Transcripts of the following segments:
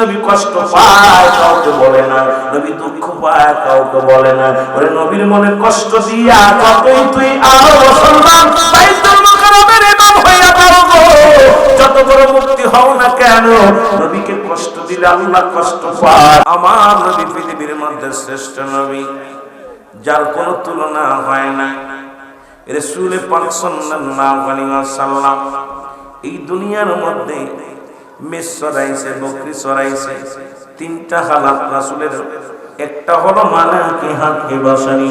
নবী কষ্ট পায়, কাউকে বলে না নবী দুঃখ পায়, কাউকে বলে না ওরে নবীর মনে কষ্ট দিয়া কতই তুই আরও মুসলমান। যত বড় মুক্তি হও না কেন, নবীকে কষ্ট দিলে আল্লাহ কষ্ট পায়। আমার নবী পৃথিবীর মধ্যে শ্রেষ্ঠ নবী, যার কোনো তুলনা হয় না। রসুল পাক সাল্লাল্লাহু ওয়াসাল্লাম এই দুনিয়ার মধ্যে মেষ চড়াইছে বকরি চড়াইছে তিনটা হালাত রাসুলের, একটা হলো মালাকি হাতকে বসানি,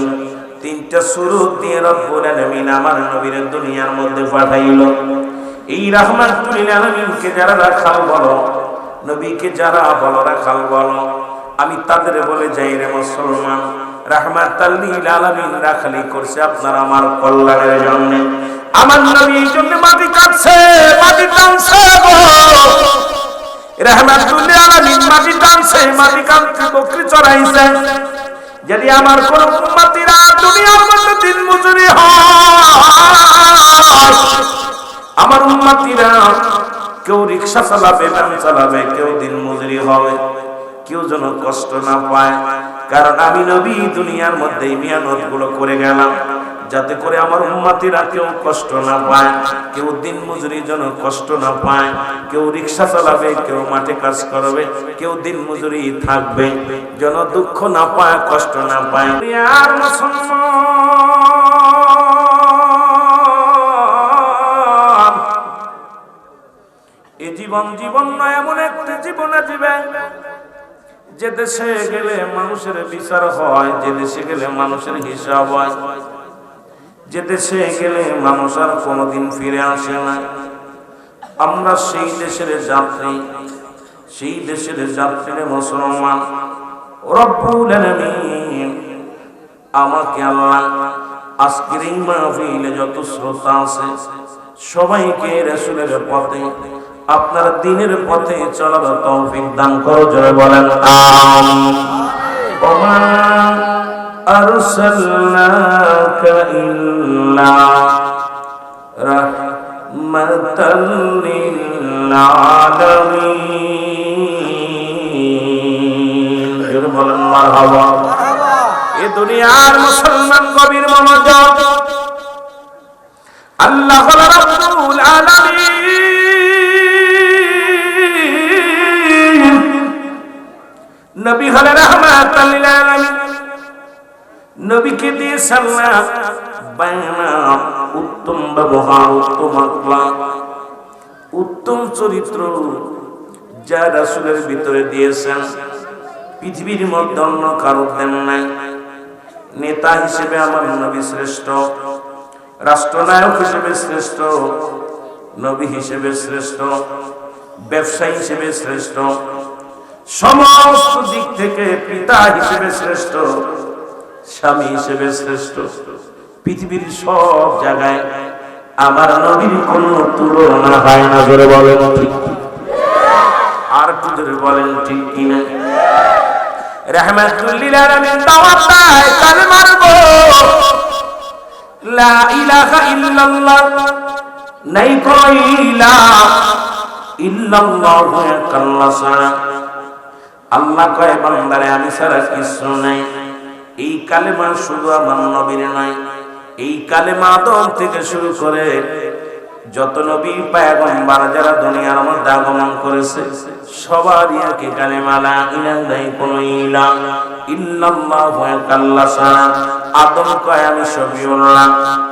তিনটা সুরত দিয়ে রব্বুল আলামিন আমার নবীর দুনিয়ার মধ্যে পাঠাইল। এই রাহমাতুল আলামিনকে যারা রাখাল বলো, নবীকে যারা বলো, রাখাল বলো, আমি তাদের বলে যাই রে মুসলমান রাহমাতাল্লিল আলামিন রাখালি করছে আপনার আমার কল্যাণের জন্য। আমার নবী এই জন্য মাটি কাটছে মাটি টানছে মাটি যদি আমার কোন দুনিয়ার মধ্যে আমার উম্মতিরা কেউ রিক্সা চালাবে, ভ্যান চালাবে, কেউ দিন মজুরি হবে, কেউ যেন কষ্ট না পায়। কারণ আমি নবী দুনিয়ার মধ্যে এই মেহনতগুলো করে গেলাম। যাতে করে আমার উম্মাতিরা কেউ কষ্ট না পায়, কেউ দিন মজুরি যেন কষ্ট না পায়, কেউ রিক্সা চালাবে, কেউ মাঠে কাজ করবে, কেউ দিন মজুরি থাকবে, যেন দুঃখ না পায়, কষ্ট না পায়। এই জীবন জীবন নয় এমন একটি জীবনে জীবে, যে দেশে গেলে মানুষের বিচার হয়, যে দেশে গেলে মানুষের হিসাব হয়। যে দেশে গেলে মানুষ আর কোনোদিন ফিরে আসে না। আমরা সেই দেশের যাত্রী, সেই দেশের যাত্রী মুসলমান। আমাকে আল্লাহ আজকের এই মাহফিলে যত শ্রোতা আছে, সবাইকে রাসূলের পথে, আপনার দিনের পথে চলার তৌফিক দান করো জয় বলেন, আমিন। রাহমাতাল লিল আলামিন জোরে বলেন, মারহাবা। এ দুনিয়ার মুসলমান কবির মনোযোগ। আল্লাহ রব্বুল আলামিন। নবী হলেন রহমাতাল লিল আলামিন। নবীকে দিয়ে সাল্লাম উত্তম ব্যবহার, উত্তম আকলাক উত্তম চরিত্র যা রাসূলের ভিতরে দিয়েছেন। পৃথিবীর মধ্যে অন্য কারও দেন নাই। নেতা হিসেবে আমার নবী শ্রেষ্ঠ, রাষ্ট্রনায়ক হিসেবে শ্রেষ্ঠ, নবী হিসেবে শ্রেষ্ঠ, ব্যবসায়ী হিসেবে শ্রেষ্ঠ, সমস্ত দিক থেকে পিতা হিসেবে শ্রেষ্ঠ স্বামী হিসেবে শ্রেষ্ঠ। পৃথিবীর সব জায়গায় আমার নবীর কোন তুলনা হয় না, জোরে বলেন ঠিক আর একটু জোরে বলেন ঠিক কিনা নাই সারা। আল্লাহ কয়, বান্দারে, আমি ছাড়া কিছু নাই। এই কালেমা শুধু আমার নবীর নয় এই কালেমা আদম থেকে শুরু করে যত নবী পায়গম্বার যারা দুনিয়ার মধ্যে আগমন করেছে, সবারই একই কালেমা লা ইলাহা কোন ইলা ইল্লাল্লাহু কাল্লা সারা আদম কয়, আমি সবিউল্লাহ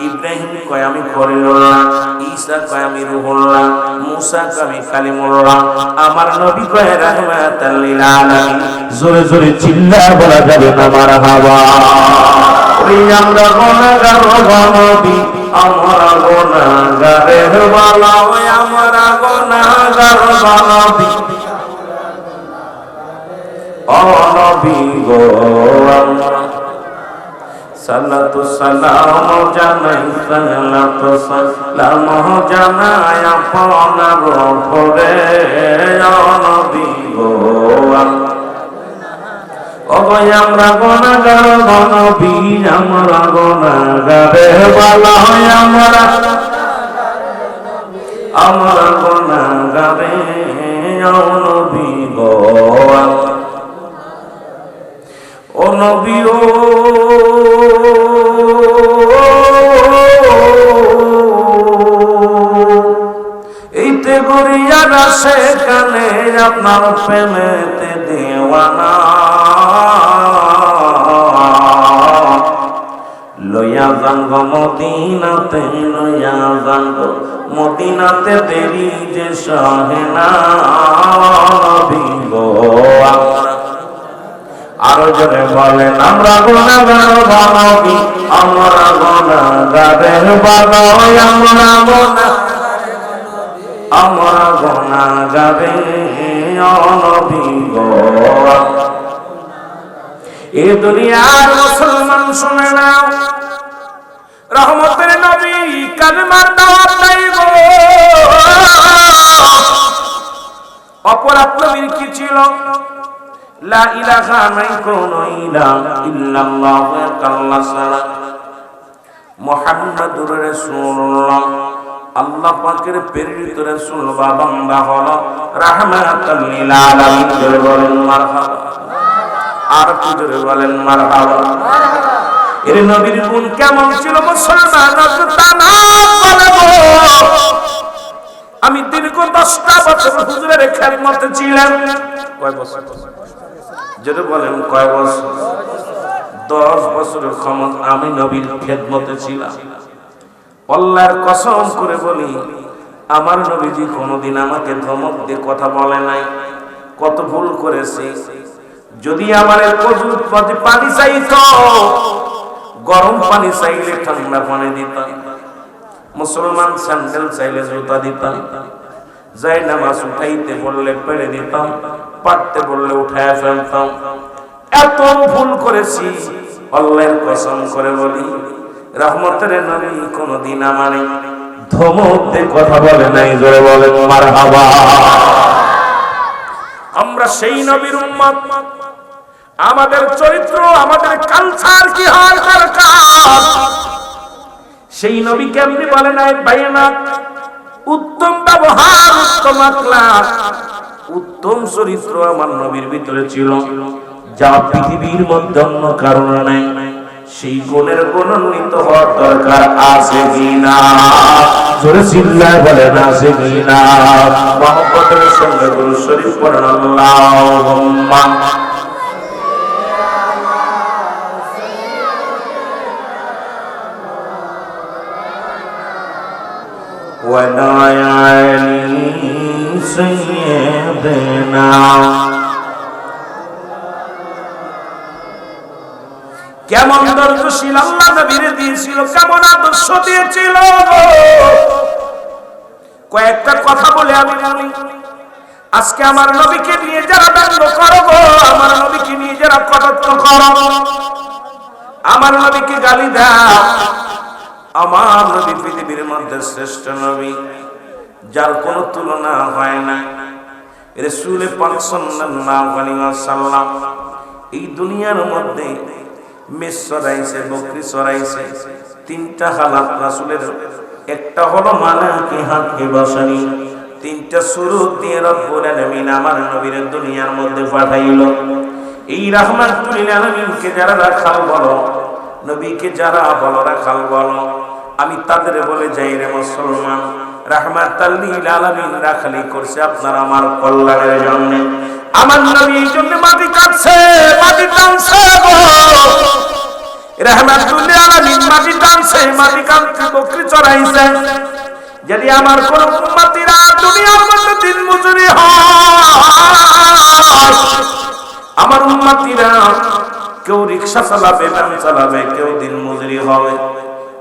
ইব্রাহিম কয়, আমি খলিলুল্লাহ ঈসা কয়, আমি রুহুল্লাহ মুসা কয়, আমি কালিমুল্লাহ আমার নবী কয়, রাহমাতাল লিল আলামিন। জোরে জোরে চিল্লা বলা যাবে না মারহাবা আমরা গুনাহগার নবী। আমরা গুনাহগারের বালা আমরা গুনাহগার নবী ও নবী গো আমরা সালাতু সালাম জানাই, সালাতু সালাম জানাই আপনার উপরে। নবী গো অবয় আমরা গুনাহগার নবী আমরা গুনাহগারে বালা হয় আমরা আমরা গুনাহগারে নবী গো ও নবী ও গড়িয়ারা সেখানে আপনার প্রেমেতে দেওয়ানা। লইয়া যাঙ্গ মদিনাতে, লইয়া যাঙ্গ মদিনাতে দেরি যে সহেনা নবী আরও জনে বলেন, আমরা গোনা গান বানাবি, আমরা গোনা গাবেন বাবাই আমরা গোনা আমরা গোনা গাবে অনবী গো এ দুনিয়ার মুসলমান শুনে না রহমতের নবী কালমার দাওয়াত গো। অপরাধ নবীর কি ছিল? লা ইলাহা নাই, কোন ইলাহা ইল্লাল্লাহ আল্লাহ ছাড়া। মুহাম্মাদুর রাসূলুল্লাহ। আল্লাহ পাকের প্রেরিত রাসূল বা বান্দা হলো রাহমাতাল লিল আলামিন। বলেন মারহাবা। আর একটু জোরে বলেন মারহাবা। এর নবীর গুণ কেমন ছিল মুসলমান তা না আমি দীর্ঘ দশটা বছর হুজুরের খেদমতে ছিলাম। কয় বছর? যেটা বলেন কয় বছর? দশ বছরের ক্ষমতা আমি নবীর খেদমতে ছিলাম। আল্লাহর কসম করে বলি, আমার নবীজি কোনোদিন আমাকে ধমক দিয়ে কথা বলে নাই। কত ভুল করেছে। যদি আমার পানি চাইত, গরম পানি চাইলে ঠান্ডা পানি দিতাম। মুসলমান স্যান্ডেল চাইলে জুতা দিতাম। যাই নামাজ উঠাইতে বললে পেরে দিতাম, পারতে বললে উঠায় ফেলতাম। এত ভুল করেছি, আল্লাহর কসম করে বলি রহমতের নবী কোনদিন আমারে ধমক দিয়ে কথা বলে নাই জোরে বলে মার হাবা আমরা সেই নবীর উম্মত। আমাদের চরিত্র আমাদের কালচার কি হয় দরকার? সেই নবী কেমনি বলে নাই বাইনা উত্তম ব্যবহার উত্তম আখলাক উত্তম চরিত্র আমার নবীর ভিতরে ছিল। যা পৃথিবীর মধ্যে অন্য কারণে নাই। সেই গুণের গুণান্বিত হওয়ার দরকার আছে কিনা জোরে চিল্লায় বলেন আছে কিনা মহব্বতের সঙ্গে গুরু শরীফ পড়েন আল্লাহুম্মা ودعي سيدنا কেমন দর্শশীল আল্লাহ নবীরে দিয়েছিল কেমন আদর্শ দিয়েছিল। কয়েকটা কথা বলে আমি বলি আজকে আমার নবীকে নিয়ে যারা ব্যঙ্গ করব আমার নবীকে নিয়ে যারা কটাক্ষ করো, আমার নবীকে গালি দাও। আমার নবী পৃথিবীর মধ্যে শ্রেষ্ঠ নবী, যার কোনো তুলনা হয় না। রসুল পাক সাল্লাল্লাহু আলাইহি ওয়াসাল্লাম এই দুনিয়ার মধ্যে মেষ চড়াইছে বকরি চড়াইছে তিনটা হালাত রাসূলের, একটা হলো মালাকি হাতকে বসানি, তিনটা সুরুত দিয়ে রব্বুল আলামিন আমার নবীর দুনিয়ার মধ্যে পাঠাইলো। এই রাহমাতুল আলামিনকে যারা রাখাল বলো, নবীকে যারা বলো রাখাল বলো, আমি তাদের বলে যাই রে মুসলমান রাহমাতাল্লিল আলামিন রাখালি করছে আপনার আমার কল্যাণের জন্য। আমার নবী এই জন্য মাটি কাটছে মাটি টানছে গো। রাহমাতুল্লিল আলামিন মাটি টানছে, মাটি কাটছে বকরি চড়াইছে। যদি আমার কোন উম্মতিরা দুনিয়ার মধ্যে দিন মজুরি হয়, আমার উম্মতিরা কেউ রিক্সা চালাবে, ভ্যান চালাবে, কেউ দিন মজুরি হবে,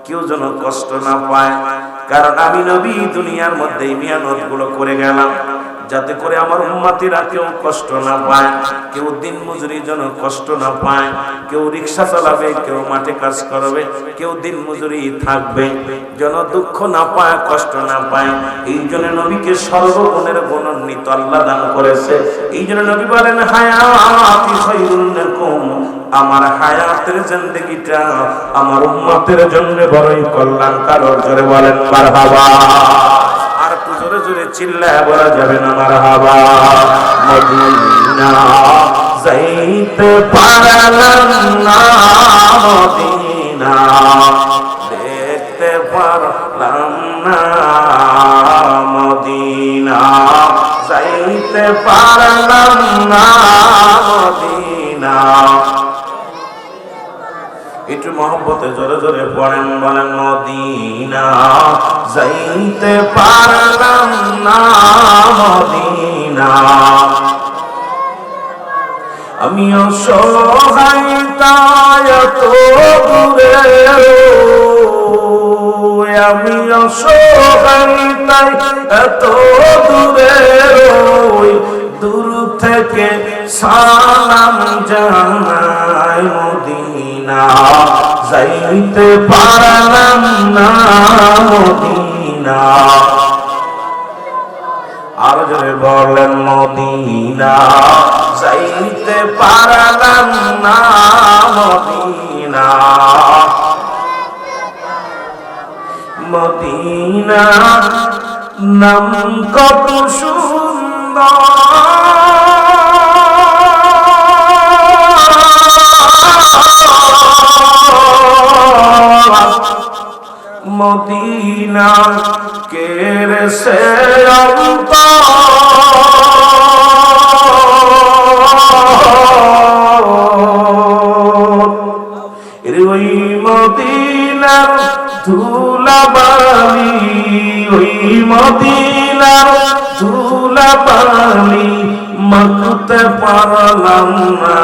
কেউ যেন কষ্ট না পায়। কারণ আমি নবী দুনিয়ার মধ্যে মেহনতগুলো করে গেলাম। যাতে করে আমার উম্মাতিরা কেউ কষ্ট না পায়, কেউ দিন মজুরি যেন কষ্ট না পায়, কেউ রিক্সা চালাবে, কেউ মাঠে কাজ করবে, কেউ দিন মজুরি থাকবে, যেন দুঃখ না পায়, কষ্ট না পায়। এই জন্য নবীকে সর্বগুণের গুণান্বিত আল্লাহ দান করেছে। এই জন্য নবী বলেন, হায়াতি খায়রুন লাকুম। আমার হায়াতের জিন্দেগিটা আমার উম্মতের জন্য বড়ই কল্যাণকার জোরে বলেন, মারহাবা। জোরে চিল্লায় বলা যাবে না আমার হাবা। মদিনা, যাইতে পারলাম না মদিনা। দেখতে পারলাম না মদিনা। যাইতে পারলাম না মদিনা। একটু মহব্বতে জোরে জোরে পড়েন বলেন, মদিনা যাইতে পারলাম না, মদিনা। আমি অসহায়, তাই তো দূরে আমি অসহায়, তাই এত দূরে দূর থেকে সালাম জানাই মদিনা। যাইতে পারলাম না মদিনা। আর বলেন মদিনা, যাইতে পারলাম না মদিনা। মদিনা নাম কত সুন্দর। মদিনা কের সে ওই মদিনার ধুলাবালি ওই মদিনার ধুলাবালি মাখতে পারলাম না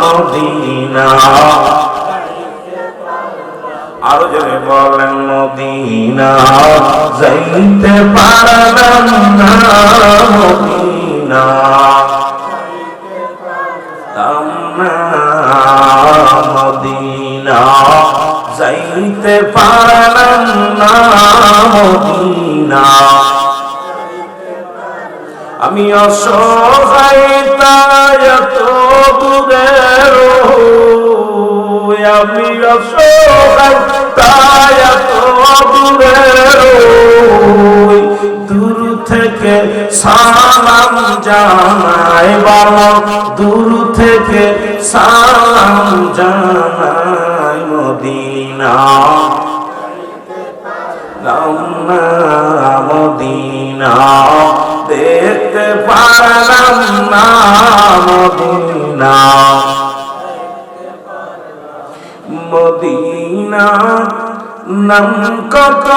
মদিনা। আরও জনে বলেন মদিনা, যাইতে পারলাম না মদিনা। মদিনা, যাইতে পারলাম না মদিনা। আমি অসহায়, তাই তো দূরে রই। আমি অসহায়, তাই তো দূরে দূর থেকে সালাম জানাই বাবা, দূর থেকে সালাম জানাই মদিনা। মদিনা। দেখতে পারলাম না মদিনা। মদিনা নাম কত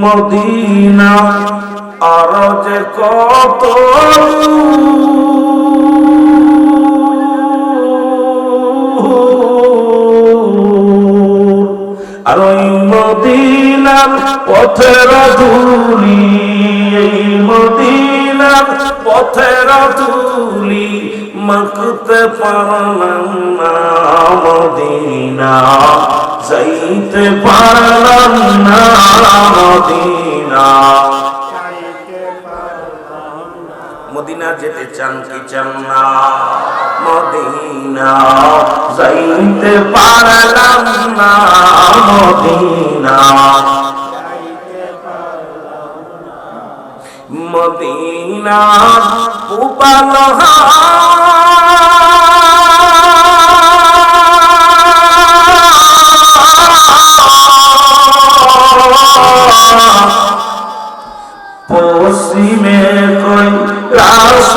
মদিনা আর যে কত আর ওই মদিনার পথের ধুলি এই মদিনার পথের ধুলি মাখতে পারলাম না মদিনা যাইতে পারলাম না মদিনা। মদিনা যেতে চান কি চান না? মদিনা যাইতে পারলাম না মদিনা। মদিনা উপাল পশ্চিমে কই রাস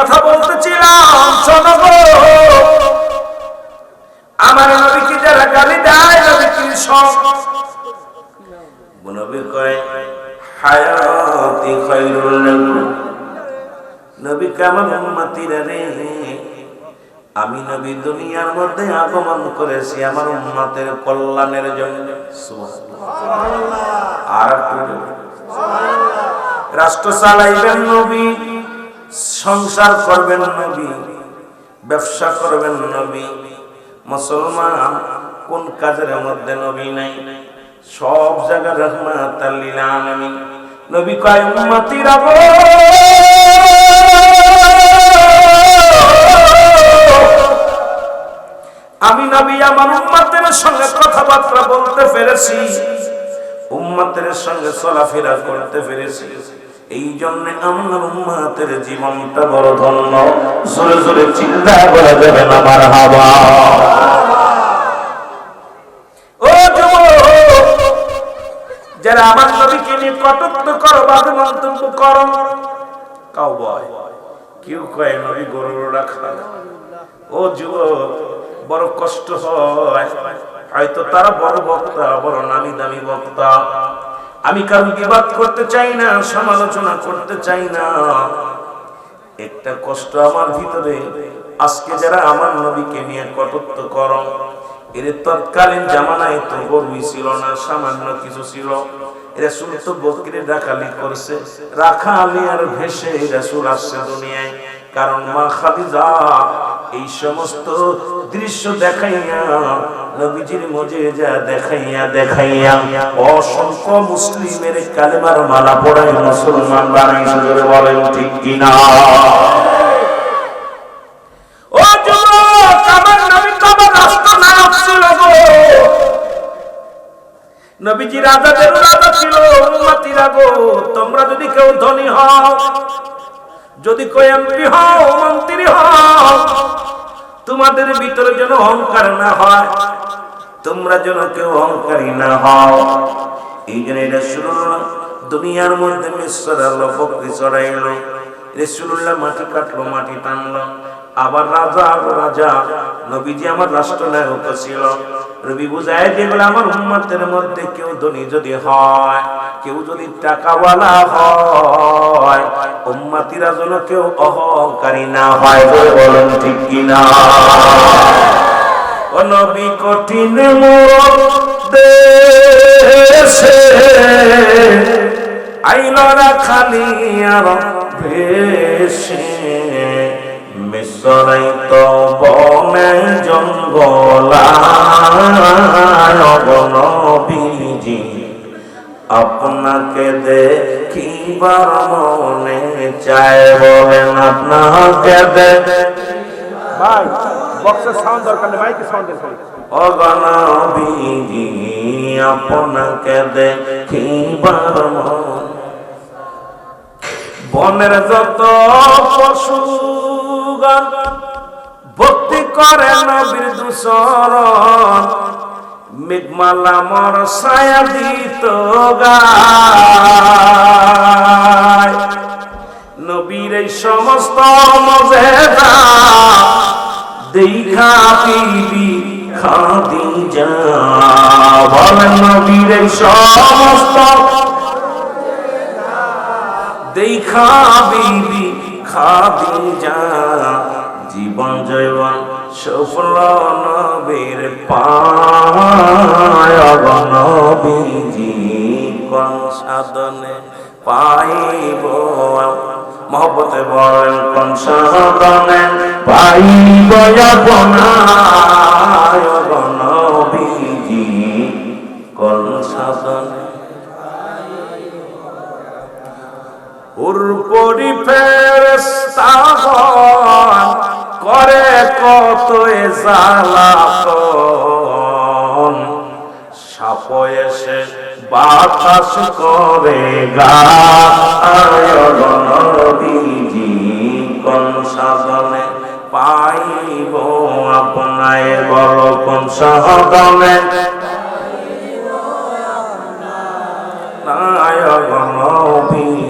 কথা বলতেছিলাম শোনো গো। আমার নবীকে যারা গালি দেয় নবী কৃষক নবী কয় হায়াতি খায়রুল লাকুম। নবী কেমন উম্মতিরা রে? আমি নবী দুনিয়ার মধ্যে আগমন করেছি আমার উম্মতের কল্যাণের জন্য। সুবহানাল্লাহ। আর জোরে। রাষ্ট্র চালাইবেন নবী? সংসার করবেন নবী, ব্যবসা করবেন নবী, মুসলমান কোন কাজের মধ্যে নবী নাই? সব জায়গায় রহমাত নবী কয় আমি নবী, আমার উম্মতের সঙ্গে কথাবার্তা বলতে পেরেছি। উম্মতের সঙ্গে চলাফেরা করতে পেরেছি। এই জন্য আমার উম্মতের জীবনটা বড় ধন্য। জোরে জোরে চিন্তা করে দেবেন আমার ও যারা আমার নবীকে নিয়ে করো বাদে মন্তব্য করো। কাউ বয় কেউ কয়, নবী গরুর রাখা ও যুবক, বড় কষ্ট হয়। হয়তো তারা বড় বক্তা, বড় নামি দামি বক্তা। আমি কারও বিবাদ করতে চাই না, সমালোচনা করতে চাই না। একটা কষ্ট আমার ভিতরে। আজকে যারা আমার নবীকে নিয়ে কটুক্ত করো কারণ মা খাদিজা এই সমস্ত দৃশ্য দেখাইয়া নবীজির মজেজা দেখাইয়া দেখাইয়া অসংখ্য মুসলিমের কালেমার মালা পড়ায় মুসলমান বানাইছে জোরে বলেন, ঠিক কিনা? নবীজি ছিল গো, তোমরা যদি কেউ ধনী হও, যদি কেউ এমপি হও, মন্ত্রী হও তোমাদের ভিতরে যেন অহংকার না হয়, তোমরা যেন কেউ অহংকারী না হও। এই জন্য এটা রাসূলুল্লাহ দুনিয়ার মধ্যে মিশ্র আল্লাহ বকরি চড়াইলো। মাটি কাটলো, মাটি টানলো। আবার রাজা রাজা। নবীজি আমার রাষ্ট্রনায়ক ছিল। রবি বুঝায় যেগুলো আমার উম্মতের মধ্যে কেউ ধনী যদি হয়, কেউ যদি টাকাওয়ালা হয়, উম্মাতিরা যেন কেউ অহংকারী না হয়। বলে বলেন ঠিক কিনা? ও নবী কঠিন দেশে আইনরা খালি আর ভেসে মিশরাই তো বনে জঙ্গলাবনবীজি আপনাকে দেখিবার মনে চায় বলেন আপনাকে দেখ ভাই বক্সের সাউন্ড দরকার নেই মাইকের সাউন্ড দরকার অগণবিধি আপনাকে দেখিবার মন। বনের যত পশুগণ ভক্তি করে নবীর দূষণ। মেঘমালা মর ছায়া দিত নবীর এই সমস্ত মজেদা দেখা বিবি খাদিজা। বলেন নবীর এই সমস্ত দেখা বিবি জীবন জৈবন সফল নবীর পায়। নবীজি, কোন সাধনে পাইব? মহব্বতে বলেন, কোন সাধনে পাইব? আপনার নবীজি, কোন সাধনে উর্পরি ফেরেস্তাগণ করে কত এ জ্বালাতন। সাপ এসে বাতাস করে গায়গণবিজি কোন সাধনে পাইব আপনায় বড় কোন সাধনে নায়গণবিজি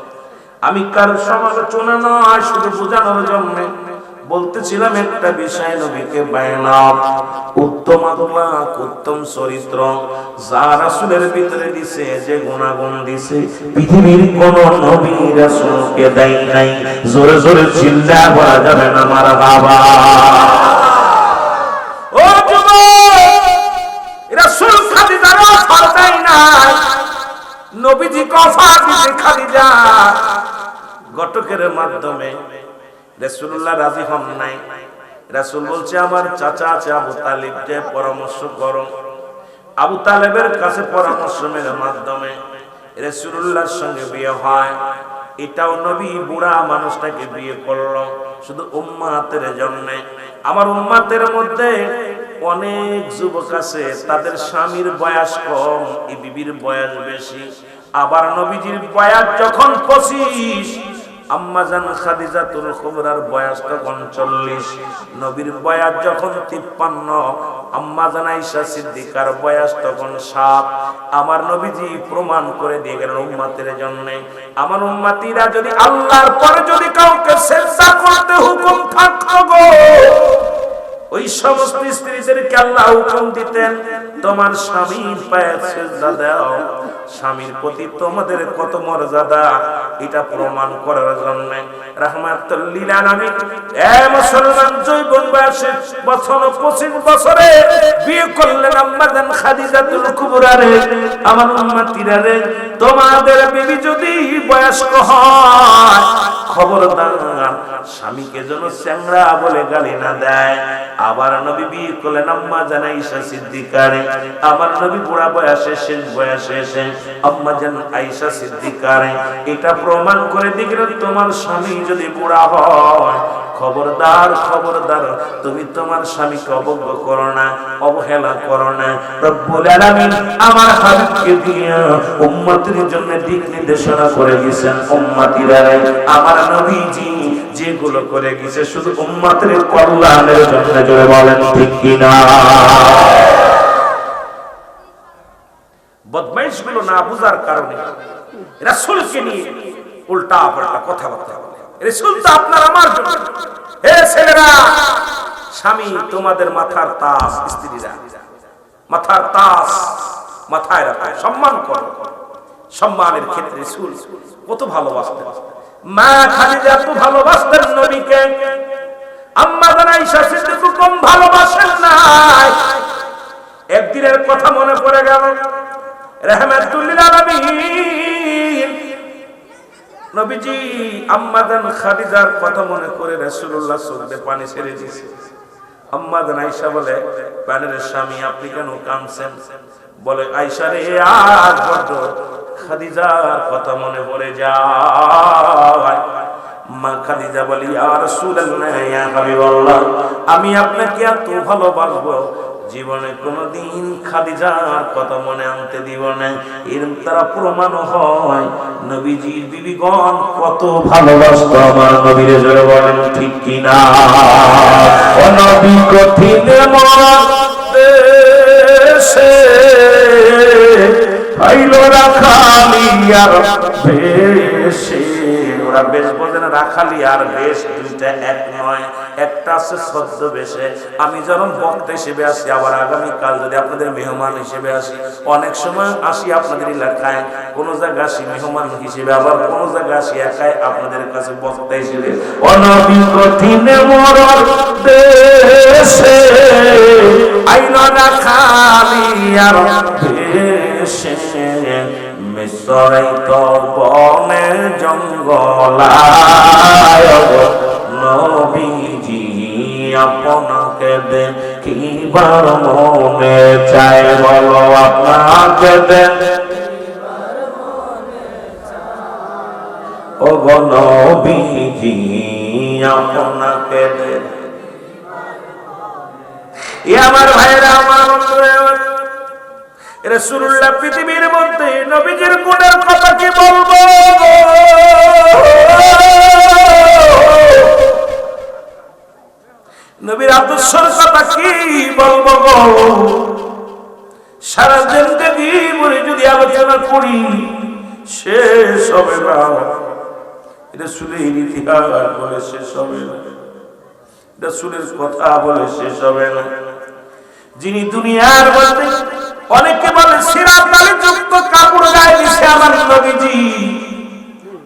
আমি কার সমালোচনা নয়, শুধু বোঝানোর জন্য। বলতেছিলাম একটা বিষয় নবীকে বায়নাম উত্তম আখলাক, উত্তম চরিত্র। যা রাসূলের ভিতরে দিছে, যে গুণাগুণ দিছে, পৃথিবীর কোন নবী রাসূলকে দেয় নাই। জোরে জোরে চিল্লা, বলা যাবে না আমার বাবা। ও নাই। নবীজি কফা দিতে খাদিজা। ঘটকের মাধ্যমে রাসূলুল্লাহ রাজি হন নাই। রাসূল বলছে, আমার চাচা আছে আবু তালিব, যে পরামর্শ করো। আবু তালেবের কাছে পরামর্শ পরামর্শের মাধ্যমে রাসূলুল্লাহর সঙ্গে বিয়ে হয়। এটাও নবী বুড়া মানুষটাকে বিয়ে করল শুধু উম্মাতের জন্য। আমার উম্মাতের মধ্যে অনেক যুবক আছে, তাদের স্বামীর বয়স কম, এই বিবির বয়স বেশি। আবার নবীজির বয়স যখন পঁচিশ আম্মাজান খাদিজাতুল কুবরার বয়স তখন চল্লিশ। নবীর বয়স যখন তিপ্পান্ন আম্মাজান আইসা সিদ্দিকার বয়স তখন সাত। আমার নবীজি প্রমাণ করে দিয়ে গেলেন উম্মাতের জন্য। আমার উম্মাতিরা যদি আল্লাহর পরে যদি কাউকে চেষ্টা করতে হুকুম থাকতো গো। ওই সমস্ত স্ত্রীদেরকে আল্লাহ হুকুম দিতেন, তোমার স্বামীর পায়ে সেজদা দাও। স্বামীর প্রতি তোমাদের কত মর্যাদা, এটা প্রমাণ করার জন্য রাহমাতুল লিল আলামিন মুসলমান বছর 25 বছরে বিয়ে করলেন আম্মাজান খাদিজাতুল কুবরা রে। আমার উম্মতিরা রে, তোমাদের বিবি যদি বয়স্ক হয় খবরদার। স্বামীকে যেন চ্যাংরা বলে গালি না দেয়। আবার নবী বিয়ে করলেন আম্মা জানা ঈশা সিদ্দিকারে। আবার নবী বুড়া বয়সে শেষ বয়সে এসে আম্মা জান আইসা সিদ্দিকারে। এটা প্রমাণ করে দিলেন তোমার স্বামী যদি বুড়া হয়। খবরদার খবরদার, তুমি তোমার স্বামীকে অবজ্ঞ করো না, অবহেলা করো না। আমার হাবিবকে দিয়ে উম্মতের জন্য দিক নির্দেশনা করে গেছেন। উম্মতিরা আমার নবীজি যেগুলো করে গেছে শুধু উম্মতের কল্যাণের জন্য, জোরে বলেন ঠিক কিনা? বদমাইশগুলো না বুঝার কারণে রাসূলকে নিয়ে উল্টা পাল্টা কথাবার্তা রাসূল তো আপনার, আমার জন্য। হে ছেলেরা, স্বামী তোমাদের মাথার তাস, স্ত্রীরা। মাথার তাস মাথায় রাখো, সম্মান করো। সম্মানের ক্ষেত্রে রাসূল কত ভালোবাসতেন। মা খাদিজা এত ভালোবাসতেন নবীকে। আম্মা জান আয়েশা সিদ্দিক কম ভালোবাসেন নাই। একদিনের কথা মনে পড়ে গেল, রহমাতুল্লিল আলামিন। নবীজি আম্মাদান খাদিজার কথা মনে করে রাসূলুল্লাহ চোখে পানি ছেড়ে দিয়েছে। আম্মাদান আয়েশা বলে প্রাণের স্বামী, আপনি কেন কাঁদছেন? বলে, আয়েশা রে, আজ বড্ড খাদিজার কথা মনে পড়ে যায়। মা খাদিজা বলি, ইয়া রাসূলুল্লাহ, ইয়া হাবিবাল্লাহ, আমি আপনাকে এত ভালোবাসবো জীবনে কোনোদিন খাদিজার কথা মনে আনতে দিব না। এরম তারা প্রমাণ হয়, নবীজির বিবিগণ কত ভালোবাসতো আমার নবীরে জোরে বলেন, ঠিক কিনা? নবী কঠিন দেশে পাইল রাখালি আর বেশে ওরা বেশ বলতে না, রাখালি আর বেশ দুইটা এক আছে সদ্য বেশে আমি যখন বক্তা হিসেবে আসি, আবার আগামীকাল যদি আপনাদের মেহমান হিসেবে আসি, অনেক সময় আসি আপনাদের এলাকায়, কোন জায়গায় আসি মেহমান হিসেবে, আবার কোন জায়গায় আসি একাই আপনাদের কাছে বক্তা হিসেবে। জঙ্গলায় নবীজি আপনাকে দেখিবার মনে চাই, বলো আপনাকে দেখ ও নবীজি, আপনাকে দেখ আমার ভাইরা, আমার রসুল্লাহ পৃথিবীর মধ্যে নবীজির গুণের কথা কি বলব? নবীর আদর্শের কথা কি বলব সারা জিন্দগি বলে যদি আলোচনা করি, শেষ হবে না। এটা শুনেই ইতিহাস বলে শেষ হবে না। এটা শুনের কথা বলে শেষ হবে না। যিনি দুনিয়ার মধ্যে অনেকে বলে, সিরাত তালি যুক্ত কাপড় গায়ে দিছে আমার নবীজি।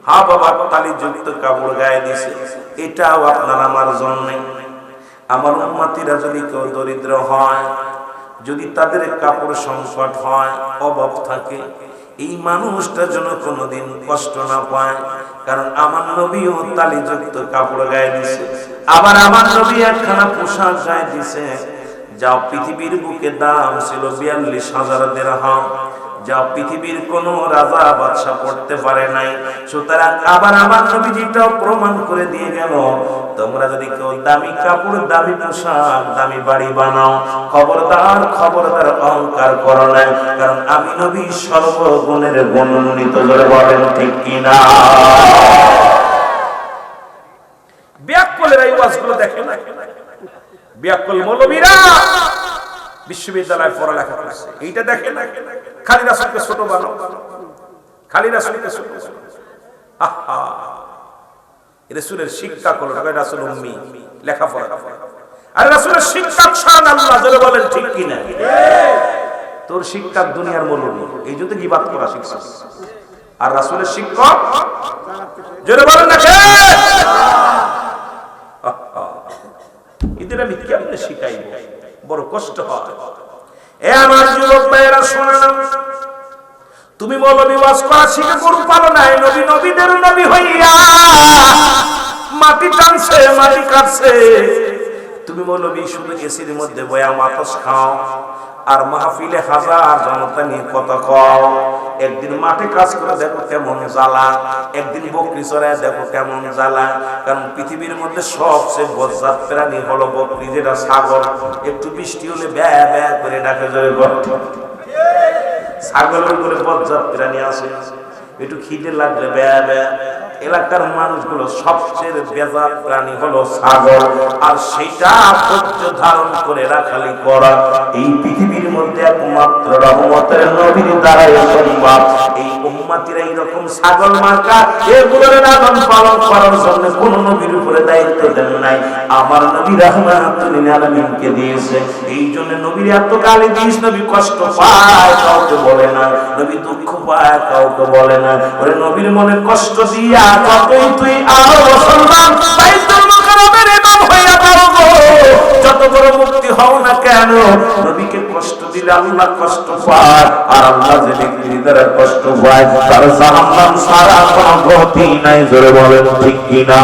হা বাবা তালি যুক্ত কাপড় গায়ে দিছে। এটাও আপনার আমার জন্য। আমার উম্মাতিরা যদি কেউ দরিদ্র হয়, যদি তাদের কাপড় সংকট হয়, অভাব থাকে, এই মানুষটা যেন কোনোদিন কষ্ট না পায়। কারণ আমার নবীও তালিযুক্ত কাপড় গায়ে দিছে। আবার আমার নবী একখানা পোশাক গায়ে দিছে, যা পৃথিবীর বুকে দাম ছিল বিয়াল্লিশ হাজার দেড়হাম যা পৃথিবীর কোন রাজা বাদশা পড়তে পারে নাই। সুতরাং আবার আমার নবীজিটাও প্রমাণ করে দিয়ে গেল, তোমরা যদি কেউ দামি কাপড়, দামি পোশাক, দামি বাড়ি বানাও, খবরদার খবরদার অহংকার করো না, কারণ আমি নবী সর্বগুণের গণনিত করে বলেন ঠিক কিনা? ব্যাকলের এই ওয়াজগুলো দেখে না? ব্যাকল মৌলবীরা! বিশ্ববিদ্যালয়ে পড়ালেখা করছে। এইটা দেখে না? খালি রাসুলকে ছোট বানো খালি রাসুলকে ছোট আহা! রাসূলের শিক্ষা করল রাসূল উম্মি, লেখাপড়া আর রাসূলের শিক্ষক শান আল্লাহ যারা বলেন, ঠিক কি না? তোর শিক্ষক দুনিয়ার মৌলবী এই জন্য কি বাদ করা শিখছিস আর রাসূলের শিক্ষক? যারা বলেন না কে? এদের আমি কেমনে শিখাইব বড় কষ্ট হয়। এ আমার যুবক ভাইয়েরা, শোনে তুমি বলো বিবাস করা শিখে গরু পালো নাই নবী নবীদের নবী হইয়া মাটি টানছে, মাটি কাটছে। তুমি বলো বি শুধু এসির মধ্যে বয়া মাতস খাও। আর মাহফিলে হাজার জনতা নিয়ে কথা কও। একদিন মাঠে কাজ করে দেখো কেমন জ্বালা, একদিন বকরি চড়ায় দেখো কেমন জ্বালা। কারণ পৃথিবীর মধ্যে সবচেয়ে বজ্জাত প্রাণী হলো বকরি, যেটা সাগর একটু বৃষ্টি হলে ব্যা ব্যা করে ডাকে জোরে গর্ত ছাগলের উপরে বজ্জাত প্রাণী আছে। একটু খিদে লাগলে ব্যা ব্যা এলাকার মানুষগুলো সবচেয়ে বেজার প্রাণী হলো ছাগল। আর সেটা ধৈর্য ধারণ করে রাখালি করা। এই পৃথিবীর মধ্যে একমাত্র রহমতের নবীর দ্বারাই সম্ভব। এই উম্মাতিরা এইরকম ছাগল মার্কা, এগুলোর লালন পালন করার জন্য কোন নবীর উপরে দায়িত্ব দেন নাই। আমার নবী রহমাতুল আলামিনকে দিয়েছে। এই জন্য নবীর এত গালি দিস, নবী কষ্ট পায়, কাউকে বলে না। নবী দুঃখ পায়, কাউকে বলে না। ওরে নবীর মনে কষ্ট দিয়া তুই আরও সম্মান বাইতুল মুকাররমের ইমাম হইয়া যত বড় মুক্তি হও না কেন, নবীকে কষ্ট দিলে আল্লাহ কষ্ট পায়, আর আল্লাহ যে দ্বারা কষ্ট পায়, তার জাহান্নাম সারা কোনো গতি নাই, জোরে বলেন ঠিক কিনা?